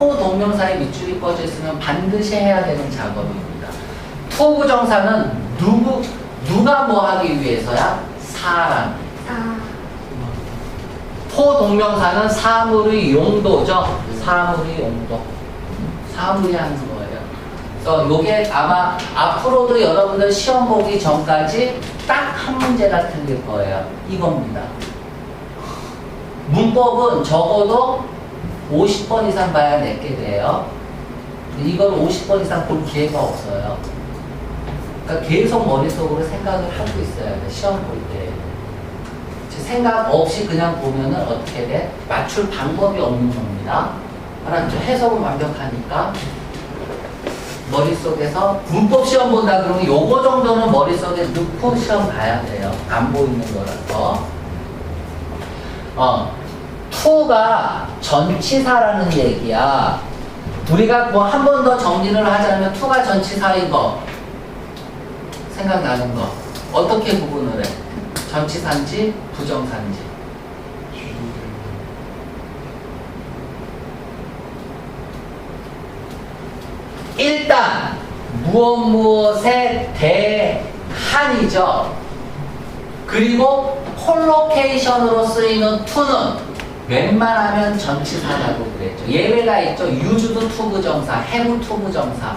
투 동명사에 밑줄이 뻗져 있으면 반드시 해야 되는 작업입니다. 투 부정사는 누구 누가 뭐 하기 위해서야? 사람. 아, 포 동명사는 사물의 용도죠. 사물의 용도. 사물이 하는 거예요. 그래서 요게 아마 앞으로도 여러분들 시험 보기 전까지 딱 한 문제가 틀릴 거예요. 이겁니다. 문법은 적어도 50번 이상 봐야 내게 돼요. 이걸 50번 이상 볼 기회가 없어요. 그러니까 계속 머릿속으로 생각을 하고 있어야 돼. 시험 볼 때. 생각 없이 그냥 보면은 어떻게 돼? 맞출 방법이 없는 겁니다. 알았죠? 해석은 완벽하니까. 머릿속에서 문법 시험 본다 그러면 요거 정도는 머릿속에 넣고 시험 봐야 돼요. 안 보이는 거라서. 어, 투가 전치사라는 얘기야. 우리가 뭐 한 번 더 정리를 하자면 투가 전치사인 거 생각나는 거 어떻게 구분을 해? 전치사인지 부정사인지 일단 무엇 무엇에 대한이죠. 그리고 콜로케이션으로 쓰이는 투는 웬만하면 전치사라고 그랬죠. 예외가 있죠. 유주도 투부정사, 해부 투부정사.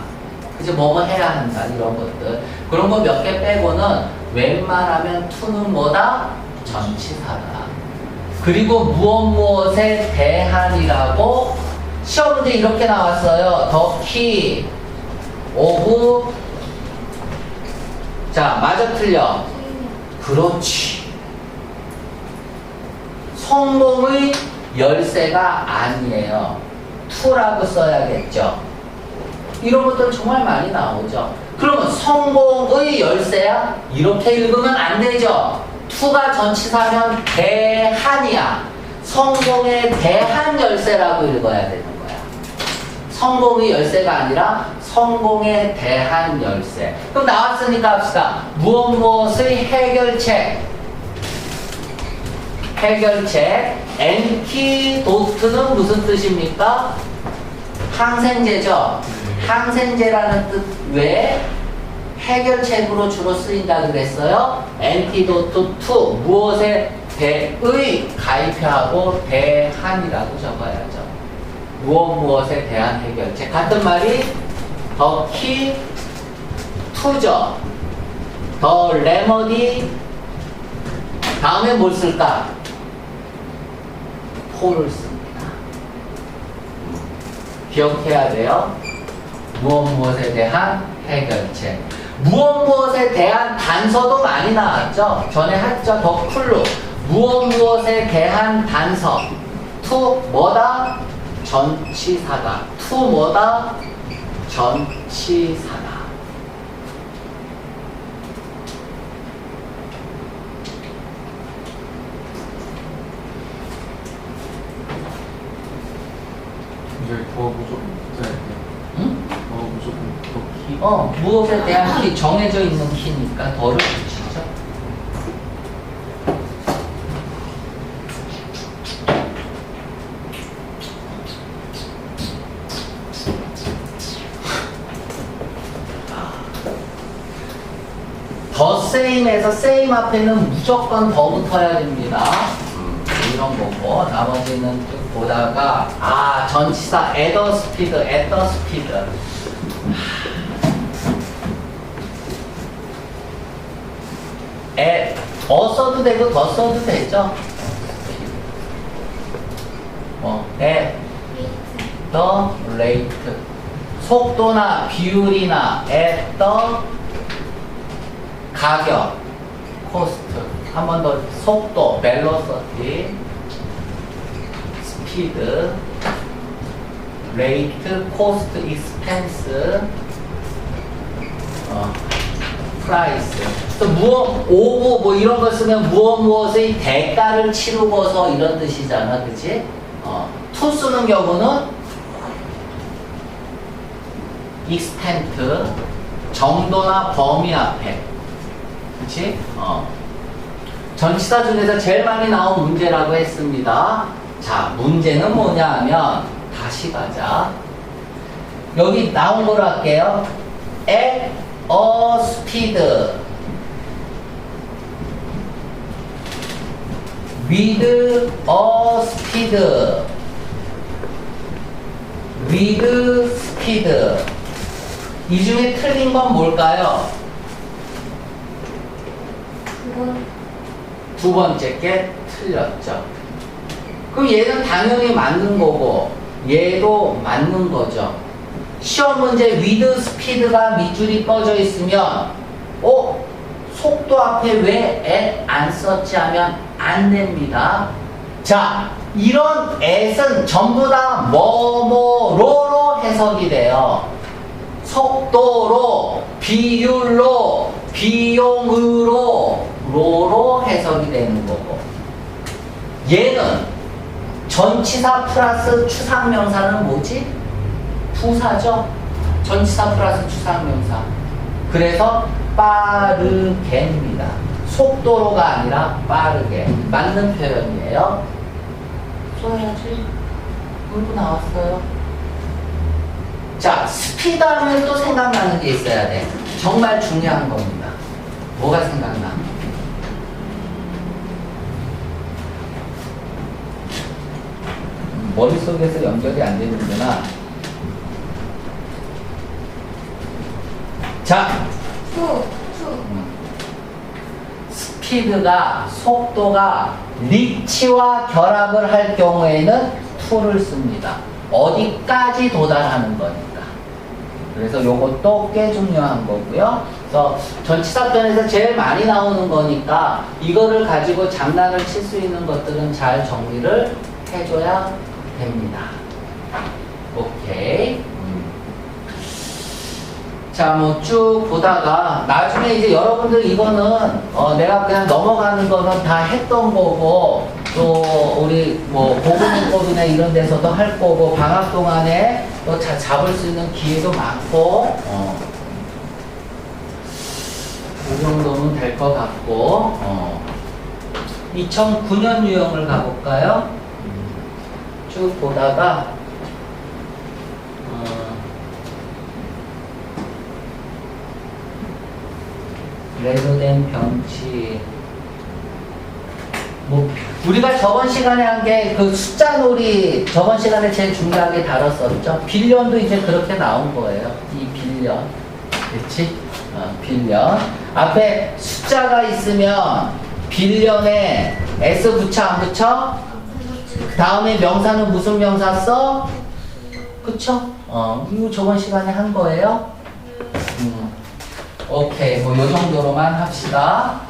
그죠? 뭐뭐 해야 한다. 이런 것들. 그런 거 몇 개 빼고는 웬만하면 투는 뭐다? 전치사다. 그리고 무엇 무엇에 대한이라고 시험 문제 이렇게 나왔어요. 더키 오브 자 맞아 틀려 그렇지 성공의 열쇠가 아니에요 투라고 써야겠죠 이런 것들 정말 많이 나오죠 그러면 성공의 열쇠야? 이렇게 읽으면 안 되죠 투가 전치사면 대한이야 성공에 대한 열쇠라고 읽어야 되는 거야 성공의 열쇠가 아니라 성공에 대한 열쇠. 그럼 나왔으니까 합시다. 무엇 무엇의 해결책. 해결책. 엔티도트는 무슨 뜻입니까? 항생제죠. 항생제라는 뜻 외에 해결책으로 주로 쓰인다 그랬어요. 엔티도트 투 무엇에 대의 가입하고 대한이라고 적어야죠. 무엇 무엇에 대한 해결책 같은 말이 더키 투죠 더 레머디 다음에 뭘 쓸까 폴을 씁니다. 기억해야 돼요. 무엇 무엇에 대한 해결책. 무엇 무엇에 대한 단서도 많이 나왔죠. 전에 했죠. 더 클루 무엇 무엇에 대한 단서. 투 뭐다? 전치사다. 투 뭐다? 전치사 다. 이제 더 무조건 붙어야 돼. 응? 더 무조건 더 키. 어, 무엇에 대한 키, 정해져 있는 키니까 더를 붙이죠. 더 세임에서 세임 앞에는 무조건 더 붙어야 됩니다. 이런 거고 나머지는 쭉 보다가 아 전치사 에더 스피드 에더 스피드. 에, 어 써도 되고 더 써도 되죠. 뭐, 에, 더 레이트. 속도나 비율이나 at the 가격 코스트. 한 번 더 속도 벨로서티 스피드 레이트 코스트 익스펜스 어, 프라이스 또 무엇 오브 뭐 이런 걸 쓰면 무엇 무엇의 대가를 치르고서 이런 뜻이잖아 그치? 어, 투 쓰는 경우는 익스텐트 정도나 범위 앞에 그치? 어. 전치사 중에서 제일 많이 나온 문제라고 했습니다 자 문제는 뭐냐 하면 다시 가자. 여기 나온 거로 할게요. at a speed with a speed with speed 이 중에 틀린 건 뭘까요? 두 번째 게 틀렸죠. 그럼 얘는 당연히 맞는 거고 얘도 맞는 거죠. 시험 문제 위드 스피드가 밑줄이 꺼져 있으면 어? 속도 앞에 왜 at 안 썼지 하면 안 됩니다. 자, 이런 at은 전부 다 뭐뭐로로 해석이 돼요. 속도로, 비율로, 비용으로, 로로 해석이 되는 거고. 얘는 전치사 플러스 추상명사는 뭐지? 부사죠? 전치사 플러스 추상명사. 그래서 빠르게입니다. 속도로가 아니라 빠르게. 맞는 표현이에요. 써야지. 물고 나왔어요. 자, 스피드 하면 또 생각나는 게 있어야 돼. 정말 중요한 겁니다. 뭐가 생각나? 음, 머릿속에서 연결이 안 되는구나. 자, 투, 투. 음. 스피드가 속도가 리치와 결합을 할 경우에는 to를 씁니다. 어디까지 도달하는 거니까. 그래서 요것도 꽤 중요한 거고요. 그래서 전치사편에서 제일 많이 나오는 거니까 이거를 가지고 장난을 칠 수 있는 것들은 잘 정리를 해줘야 됩니다. 오케이. 음. 자, 뭐 쭉 보다가 나중에 이제 여러분들 이거는 어, 내가 그냥 넘어가는 거는 다 했던 거고 또 우리 뭐 보건인법이나 이런 데서도 할 거고 방학 동안에 또 자, 잡을 수 있는 기회도 많고 어. 그 정도면 될 것 같고 어. 2009년 유형을 가볼까요? 쭉 보다가 어, 레드된 병치. 뭐 우리가 저번 시간에 한 게 그 숫자 놀이 저번 시간에 제일 중요하게 다뤘었죠? 빌런도 이제 그렇게 나온 거예요. 이 빌런 그렇지 어, 빌런 앞에 숫자가 있으면 빌런에 s 붙여 안 붙여? 그 다음에 명사는 무슨 명사 써 그쵸 어 이거 저번 시간에 한 거예요 음. 오케이, 뭐, 요 정도로만 합시다.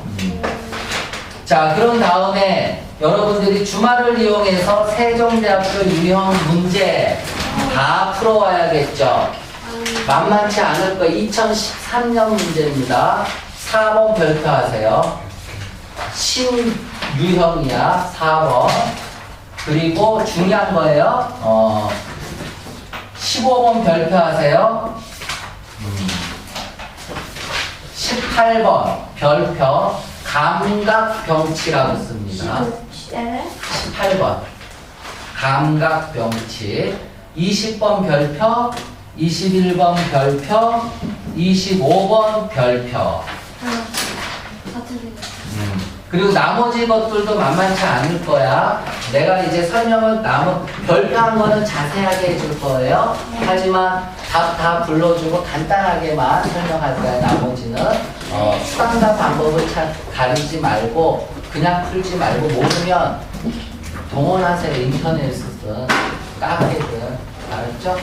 자, 그런 다음에 여러분들이 주말을 이용해서 세종대학교 유형 문제 다 풀어와야겠죠. 만만치 않을 거 2013년 문제입니다. 4번 별표하세요. 신유형이야, 4번. 그리고 중요한 거예요. 어, 15번 별표하세요. 18번 별표 감각병치라고 씁니다. 네. 18번 감각병치 20번 별표 21번 별표 25번 별표 하나. 그리고 나머지 것들도 만만치 않을 거야. 내가 이제 설명을 나머 별표한 거는 자세하게 해줄 거예요. 하지만 답 다 불러주고 간단하게만 설명할 거야. 나머지는 어, 수단과 방법을 참 가리지 말고 그냥 풀지 말고 모르면 동원하세요. 인터넷에서든 카페든 알았죠?